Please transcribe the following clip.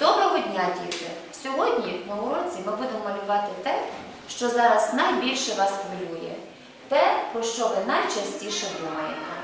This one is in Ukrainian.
Доброго дня, діти! Сьогодні на уроці ми будемо малювати те, що зараз найбільше вас хвилює, те, про що ви найчастіше думаєте.